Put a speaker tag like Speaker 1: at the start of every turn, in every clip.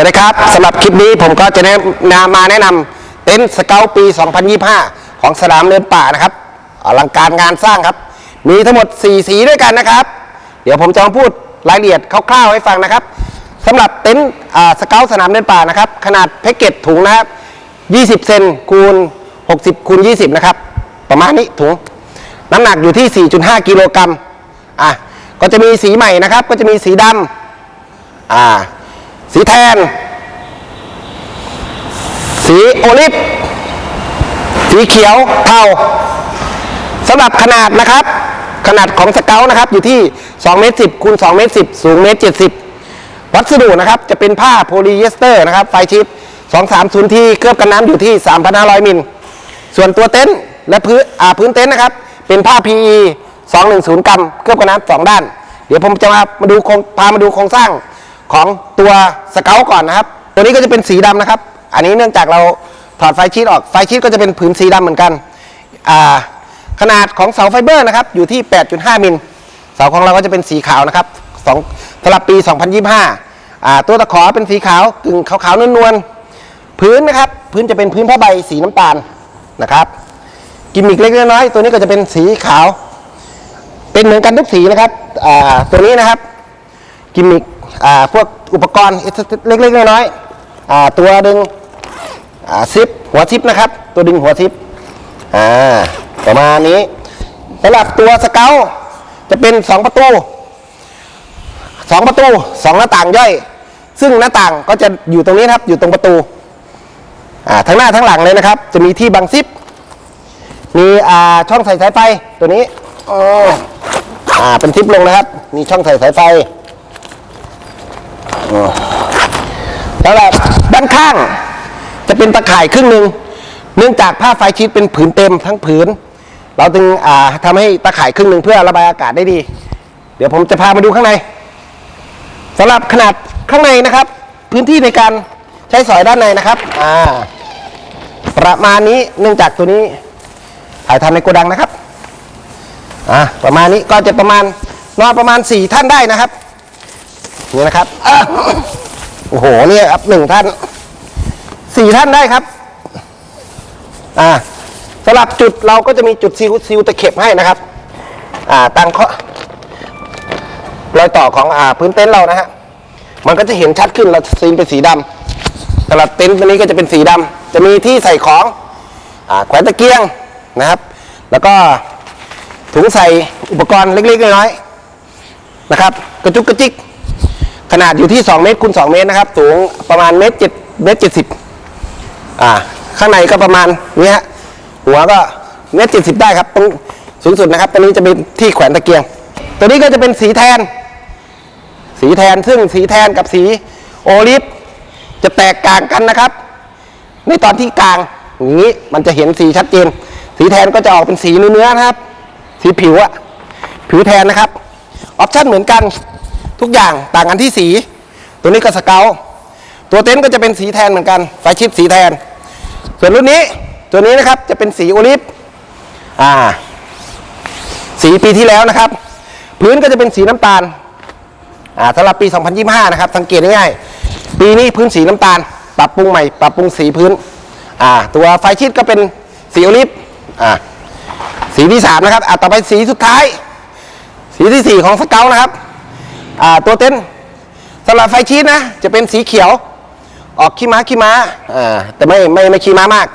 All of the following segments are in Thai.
Speaker 1: วัสดีครับสำหรับคลิปนี้ผมก็จะแนะนำมาแนะนำเต็นท์สเกลปี 2025 ของสนามเดินป่านะครับอลังการงานสร้างครับ มีทั้งหมด 4 สีด้วยกันนะครับ เดี๋ยวผมจะมาพูดรายละเอียดคร่าวๆให้ฟังนะครับสำหรับเต็นท์สเกลสนามเดินป่านะครับ ขนาดแพ็กเกจถุงนะครับ 20 เซนคูณ 60คูณ20 นะครับ ประมาณนี้ถุง น้ำหนักอยู่ที่ 4.5 กิโลกรัมอะก็จะมีสีใหม่นะครับ ก็จะมีสีดำอ่า สีแทน สีโอลิฟ สีเขียวเทาสำหรับขนาดนะครับ ขนาดของสเกลนะครับ อยู่ที่2เมตร10คูณ2เมตร10 สูงเมตร70 วัสดุนะครับ จะเป็นผ้าโพลีเอสเตอร์นะครับ ไฟชิป230ที่เคลือบกันน้ำอยู่ที่ 3,500 มิล ส่วนตัวเต็นท์และพื้นอาพื้นเต็นท์นะครับ เป็นผ้า PE 210 กรัม เคลือบกันน้ำสองด้าน เดี๋ยวผมจะมามาดูโครงพามาดูโครงสร้าง ของตัวสเกลก่อนนะครับ ตัวนี้ก็จะเป็นสีดำนะครับ อันนี้เนื่องจากเราถอดไฟชีตออกไฟชีตก็จะเป็นผืนสีดำเหมือนกันขนาดของเสาไฟเบอร์นะครับอยู่ที่ 8.5 มิลเสาของเราก็จะเป็นสีขาวนะครับสองสำหรับปี 2025อ่าตัวตะขอเป็นสีขาวกึ่งขาวๆนวลๆพื้นนะครับ พื้นจะเป็นพื้นผ้าใบสีน้ำตาลนะครับกิมมิกเล็กน้อยๆตัวนี้ก็จะเป็นสีขาว เป็นเหมือนกันทุกสีนะครับตัวนี้นะครับกิมมิก พวกอุปกรณ์เล็กๆน้อยๆอ่าตัวดึงอ่าซิปหัวซิปนะครับ ตัวดึงหัวซิปอ่าประมาณนี้สำหรับตัวสเกลจะเป็น 2 ประตู 2 ประตู 2 หน้าต่างย่อย ซึ่งหน้าต่างก็จะอยู่ตรงนี้ครับ อยู่ตรงประตูอ่าทั้งหน้าทั้งหลังเลยนะครับ จะมีที่บังซิป มีอ่าช่องใส่สายไฟตัวนี้อ่าเป็นทิปลงนะครับ มีช่องใส่สายไฟ แล้วแบบด้านข้างจะเป็นตะข่ายครึ่งหนึ่งเนื่องจากผ้าไฟชีตเป็นผืนเต็มทั้งผืน เราจึงอ่าทำให้ตะข่ายครึ่งหนึ่งเพื่อระบายอากาศได้ดี เดี๋ยวผมจะพามาดูข้างในสำหรับขนาดข้างในนะครับ พื้นที่ในการใช้สอยด้านในนะครับประมาณนี้เนื่องจากตัวนี้ถ่ายทำในโกดังนะครับประมาณนี้ก็จะประมาณนอนประมาณสี่ท่านได้นะครับ นี่นะครับอะโอ้โหเนี่ยครับหนึ่งท่านสี่ท่านได้ครับ อ่าสำหรับจุดเราก็จะมีจุดซิลซิลตะเข็บให้นะครับ อ่าตั้งเคาะรอยต่อของอ่าพื้นเต็นท์เรานะฮะมันก็จะเห็นชัดขึ้นเราซีนเป็นสีดำสำหรับเต็นท์ตัวนี้ก็จะเป็นสีดำจะมีที่ใส่ของอ่าแขวนตะเกียงนะครับ แล้วก็ถุงใส่อุปกรณ์เล็กๆน้อยๆนะครับ กระจุกกระจิก ขนาดอยู่ที่ 2 เมตรคูณ2เมตรนะครับ สูงประมาณเมตรเจ็ดเมตรเจ็ดสิบอ่า ข้างในก็ประมาณเนี้ยหัวก็เมตรเจ็ดสิบได้ครับตรงสูงสุดนะครับตัวนี้จะเป็นที่แขวนตะเกียง ตัวนี้ก็จะเป็นสีแทน สีแทนซึ่งสีแทนกับสีโอลิฟจะแตกต่างกันนะครับ ในตอนที่กลางอย่างนี้มันจะเห็นสีชัดเจน สีแทนก็จะออกเป็นสีเนื้อๆนะครับ สีผิวอะผิวแทนนะครับ ออปชั่นเหมือนกัน ทุกอย่างต่างกันที่สี ตัวนี้ก็สเกลตัวเต็นท์ก็จะเป็นสีแทนเหมือนกันไฟชิปสีแทน ส่วนรุ่นนี้ตัวนี้นะครับจะเป็นสีโอลิฟอ่า สีปีที่แล้วนะครับ พื้นก็จะเป็นสีน้ำตาลอ่าสำหรับปี 2025 นะครับ สังเกตง่ายๆปีนี้พื้นสีน้ำตาล ปรับปรุงใหม่ ปรับปรุงสีพื้นอ่าตัวไฟชิดก็เป็นสีโอลิฟอ่าสีที่ 3 นะครับอ่าต่อไปสีสุดท้าย สีที่ 4 ของสเกลนะครับ ตัวเต็นท์สำหรับไฟชีดนะ จะเป็นสีเขียว ออกขี้ม้าขี้ม้าอ่าแต่ไม่ไม่ไม่ขี้ม้ามาก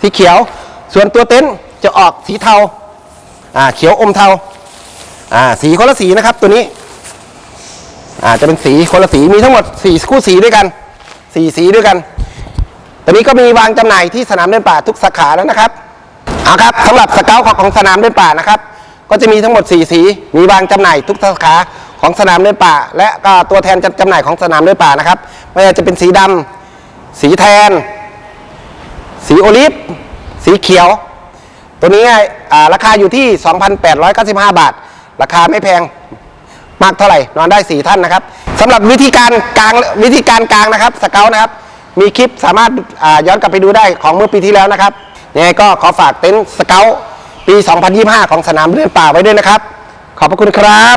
Speaker 1: สีเขียว ส่วนตัวเต็นท์จะออกสีเทาอ่าเขียวอมเทาอ่าสีคนละสีนะครับตัวนี้อ่าจะเป็นสีคนละสีมีทั้งหมด4คู่สีด้วยกัน4สีด้วยกันตอนนี้ก็มีวางจำหน่ายที่สนามเดินป่าทุกสาขาแล้วนะครับเอาครับสำหรับสเกลของสนามเดินป่านะครับ ก็จะมีทั้งหมด 4 สี มีวางจำหน่ายทุกสาขา ของสนามเดินป่า และก็ตัวแทนจำหน่ายของสนามเดินป่านะครับไม่ว่าจะเป็นสีดำสีแทน สีโอลิฟสีเขียว ตัวนี้อ่าราคาอยู่ที่ 2,895 บาท ราคาไม่แพงมากเท่าไหร่นอนได้ 4 ท่านนะครับสำหรับวิธีการกลางวิธีการกลางนะครับสเกลนะครับ มีคลิปสามารถอ่าย้อนกลับไปดูได้ของเมื่อปีที่แล้วนะครับยังไงก็ขอฝากเต็นท์สเกลปี 2025 ของสนามเดินป่าไว้ด้วยนะครับ ขอบพระคุณครับ